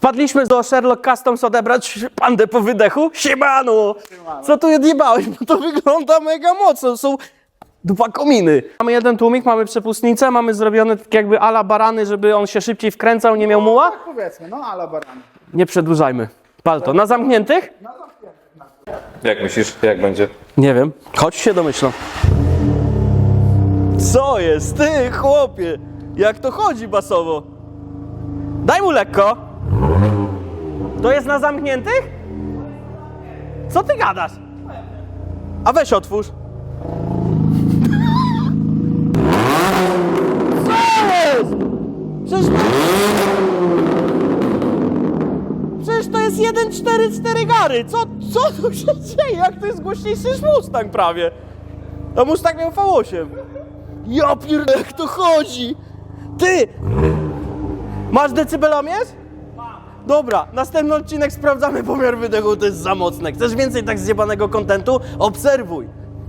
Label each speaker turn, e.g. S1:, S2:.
S1: Wpadliśmy do Sherlock Customs odebrać pandę po wydechu. Siemano! Co tu odjebałeś? Bo to wygląda mega mocno. Są dwa kominy. Mamy jeden tłumik, mamy przepustnicę, mamy zrobione tak jakby ala barany, żeby on się szybciej wkręcał, nie miał muła.
S2: Tak powiedzmy, no ale barany.
S1: Nie przedłużajmy. Palto. Na zamkniętych?
S3: Jak myślisz, jak będzie?
S1: Nie wiem. Chodź się domyślą. Co jest? Ty, chłopie! Jak to chodzi basowo? Daj mu lekko. To jest na zamkniętych? Co ty gadasz? A weź otwórz. Co jest? Przecież... Przecież to jest 1.4.4 gary. Co, co tu się dzieje? Jak to jest głośniejszy niż Mustang prawie? A Mustang miał V8. Ja pierdolę, jak to chodzi? Ty! Masz decybelomierz? Dobra, następny odcinek sprawdzamy pomiar wydechu, to jest za mocne. Chcesz więcej tak zjebanego kontentu? Obserwuj.